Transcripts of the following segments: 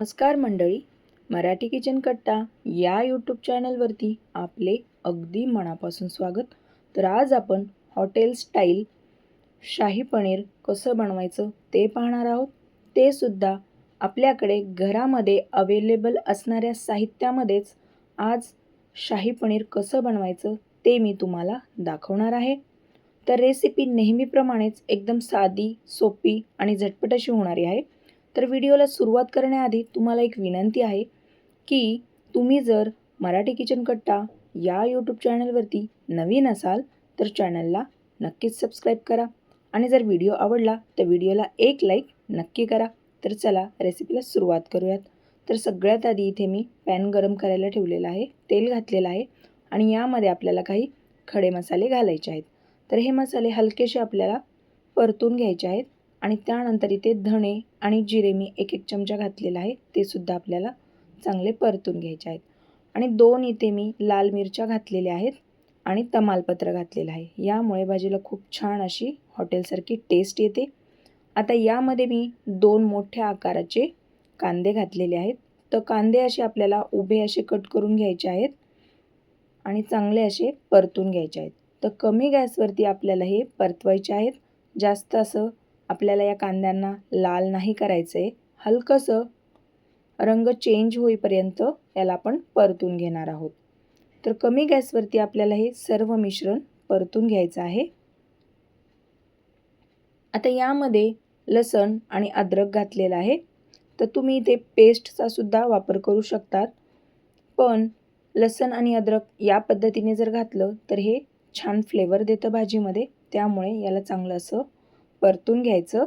नमस्कार मंडळी मराठी किचन कट्टा या यूट्यूब चॅनलवरती आपले अगदी मनापासून स्वागत. तर आज आपण हॉटेल स्टाईल शाही पनीर कसं बनवायचं ते पाहणार आहोत. ते सुद्धा आपल्याकडे घरामध्ये अवेलेबल असणाऱ्या साहित्यामध्येच आज शाही पनीर कसं बनवायचं ते मी तुम्हाला दाखवणार आहे. तर रेसिपी नेहमीप्रमाणेच एकदम साधी सोपी आणि झटपट अशी होणारी आहे. तर व्हिडिओला सुरुवात करण्याआधी तुम्हाला एक विनंती आहे की तुम्ही जर मराठी किचन कट्टा या यूट्यूब चॅनलवरती नवीन असाल तर चॅनलला नक्कीच सबस्क्राईब करा. आणि जर व्हिडिओ आवडला तर व्हिडिओला एक लाईक नक्की करा. तर चला रेसिपीला सुरुवात करूयात. तर सगळ्यात आधी इथे मी पॅन गरम करायला ठेवलेला आहे. तेल घातलेलं आहे. आणि यामध्ये आपल्याला काही खडे मसाले घालायचे आहेत. तर हे मसाले हलकेसे आपल्याला परतून घ्यायचे आहेत. आणि त्यानंतर इथे धणे आणि जिरे मी एक एक चमचा घातलेला आहे. ते सुद्धा आपल्याला चांगले परतून घ्यायचे आहेत. आणि दोन इथे मी लाल मिरच्या घातलेल्या आहेत आणि तमालपत्र घातलेलं आहे. यामुळे भाजीला खूप छान अशी हॉटेलसारखी टेस्ट येते. आता यामध्ये मी दोन मोठ्या आकाराचे कांदे घातलेले आहेत. तर कांदे असे आपल्याला उभे असे कट करून घ्यायचे आहेत आणि चांगले असे परतून घ्यायचे आहेत. तर कमी गॅसवरती आपल्याला हे परतवायचे आहेत. जास्त असं आपल्याला या कांद्यांना लाल नाही करायचं. आहे हलकंसं रंग चेंज होईपर्यंत याला आपण परतून घेणार आहोत. तर कमी गॅसवरती आपल्याला हे सर्व मिश्रण परतून घ्यायचं आहे. आता यामध्ये लसण आणि अद्रक घातलेलं आहे. तर तुम्ही इथे पेस्टचा सुद्धा वापर करू शकतात. पण लसण आणि अद्रक या पद्धतीने जर घातलं तर हे छान फ्लेवर देतं भाजीमध्ये. त्यामुळे याला चांगलं असं परतून घ्यायचं.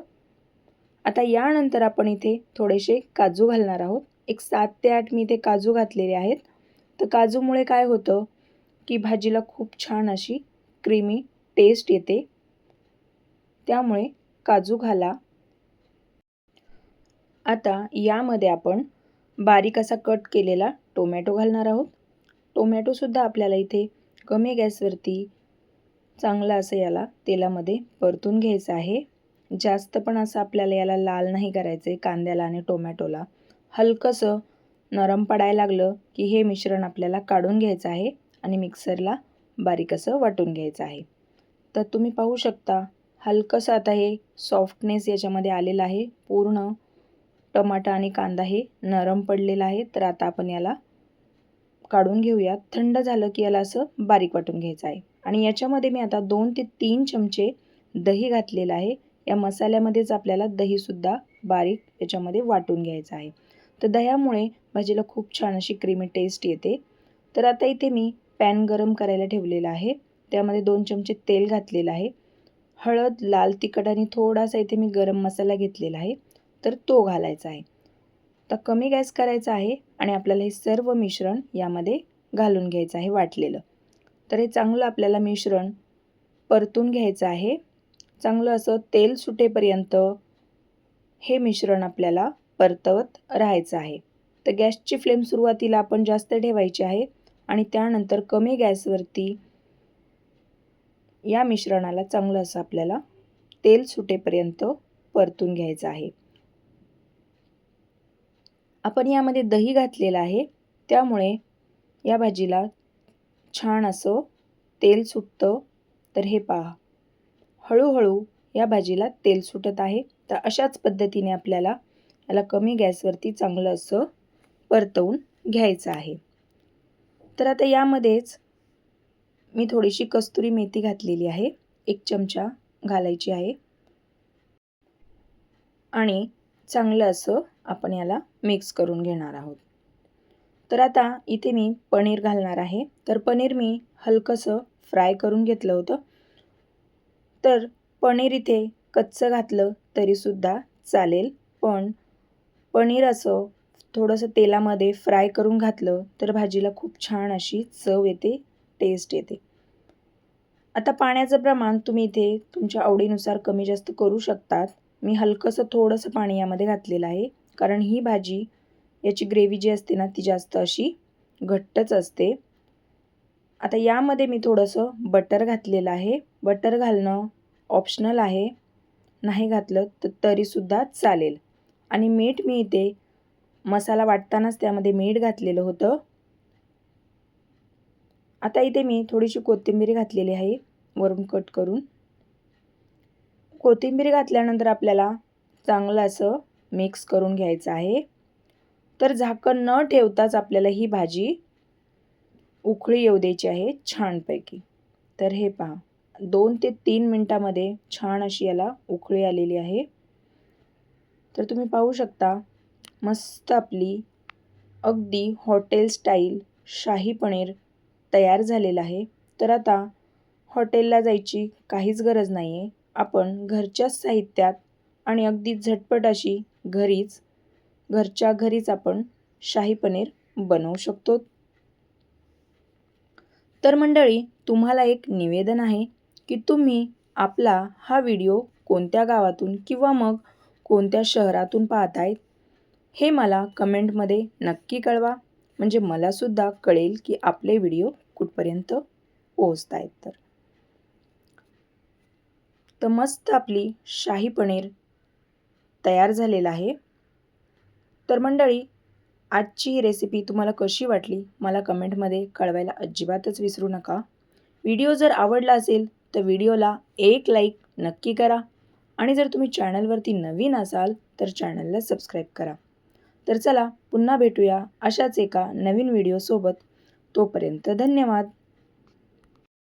आता यानंतर आपण इथे थोडेसे काजू घालणार आहोत. एक सात ते आठ मी इथे काजू घातलेले आहेत. तर काजूमुळे काय होतं की भाजीला खूप छान अशी क्रीमी टेस्ट येते. त्यामुळे काजू घाला. आता यामध्ये आपण बारीक असा कट केलेला टोमॅटो घालणार आहोत. टोमॅटोसुद्धा आपल्याला इथे कमी गॅसवरती चांगलं असं याला तेलामध्ये परतून घ्यायचं आहे. जास्त पण असं आपल्याला याला लाल नाही करायचं आहे कांद्याला आणि टोमॅटोला. हलकंसं नरम पडायला लागलं की हे मिश्रण आपल्याला काढून घ्यायचं आहे आणि मिक्सरला बारीक असं वाटून घ्यायचं आहे. तर तुम्ही पाहू शकता हलकंसं आता हे सॉफ्टनेस याच्यामध्ये आलेलं आहे. पूर्ण टमाटा आणि कांदा हे नरम पडलेला आहे. तर आता आपण याला काढून घेऊयात. थंड झालं की याला असं बारीक वाटून घ्यायचं आहे. आणि याच्यामध्ये मी आता दोन ते तीन चमचे दही घातलेलं आहे. या मसाल्यामध्येच आपल्याला दहीसुद्धा बारीक याच्यामध्ये वाटून घ्यायचं आहे. तर दह्यामुळे भाजीला खूप छान अशी क्रीमी टेस्ट येते. तर आता इथे मी पॅन गरम करायला ठेवलेलं आहे. त्यामध्ये दोन चमचे तेल घातलेलं आहे. हळद लाल तिखट आणि थोडासा इथे मी गरम मसाला घेतलेला आहे. तर तो घालायचा आहे. तर कमी गॅस करायचा आहे आणि आपल्याला हे सर्व मिश्रण यामध्ये घालून घ्यायचं आहे वाटलेलं. तर हे चांगलं आपल्याला मिश्रण परतून घ्यायचं आहे. चांगलं असं तेल सुटेपर्यंत हे मिश्रण आपल्याला परतवत राहायचं आहे. तर गॅसची फ्लेम सुरुवातीला आपण जास्त ठेवायची आहे आणि त्यानंतर कमी गॅसवरती या मिश्रणाला चांगलं असं आपल्याला तेल सुटेपर्यंत परतून घ्यायचं आहे. आपण यामध्ये दही घातलेलं आहे. त्यामुळे या भाजीला छान असं तेल सुटतं तर हे पहा. हळूहळू या भाजीला तेल सुटत आहे. तर अशाच पद्धतीने आपल्याला याला कमी गॅसवरती चांगलं असं परतवून घ्यायचं आहे. तर आता यामध्येच मी थोडीशी कस्तुरी मेथी घातलेली आहे. एक चमचा घालायची आहे. आणि चांगलं असं आपण याला मिक्स करून घेणार आहोत. तर आता इथे मी पनीर घालणार आहे. तर पनीर मी हलकंसं फ्राय करून घेतलं होतं. तर पनीर इथे कच्चं घातलं तरीसुद्धा चालेल. पण पनीर असं थोडंसं तेलामध्ये फ्राय करून घातलं तर भाजीला खूप छान अशी चव येते टेस्ट येते. आता पाण्याचं प्रमाण तुम्ही इथे तुमच्या आवडीनुसार कमी जास्त करू शकतात. मी हलकंसं थोडंसं पाणी यामध्ये घातलेलं आहे. कारण ही भाजी याची ग्रेव्ही जी असते ना ती जास्त अशी घट्टच असते. आता यामध्ये मी थोडंसं बटर घातलेलं आहे. बटर घालणं ऑप्शनल आहे. नाही घातलं तर तरीसुद्धा चालेल. आणि मीठ मी इथे मसाला वाटतानाच त्यामध्ये मीठ घातलेलं होतं. आता इथे मी थोडीशी कोथिंबीर घातलेली आहे वरून कट करून. कोथिंबीर घातल्यानंतर आपल्याला चांगलं असं मिक्स करून घ्यायचं आहे. तर झाकण न ठेवताच आपल्याला ही भाजी उकळी येऊ द्यायची आहे छानपैकी. तर हे पहा दोन ते तीन मिनटामध्ये छान अशी याला उकळी आलेली आहे. तर तुम्ही पाहू शकता मस्त आपली अगदी हॉटेल स्टाईल शाही पनीर तयार झालेलं आहे. तर आता हॉटेलला जायची काहीच गरज नाही आहे आपण घरच्याच साहित्यात आणि अगदी झटपट अशी घरीच घरच्या घरीच आपण शाही पनीर बनवू शकतो. तर मंडळी तुम्हाला एक निवेदन आहे की तुम्ही आपला हा व्हिडिओ कोणत्या गावातून किंवा मग कोणत्या शहरातून पाहतायत हे मला कमेंटमध्ये नक्की कळवा. म्हणजे मलासुद्धा कळेल की आपले व्हिडिओ कुठपर्यंत पोहोचत आहेत तर. तर मस्त आपली शाही पनीर तयार झालेलं आहे. तर मंडळी आजची ही रेसिपी तुम्हाला कशी वाटली? मला कमेंटमध्ये कळवायला अजिबातच विसरू नका. व्हिडिओ जर आवडला असेल तर व्हिडिओला एक लाईक नक्की करा. आणि जर तुम्ही चॅनलवरती नवीन असाल तर चॅनलला सबस्क्राईब करा. तर चला पुन्हा भेटूया अशाच एका नवीन व्हिडिओसोबत. तोपर्यंत धन्यवाद.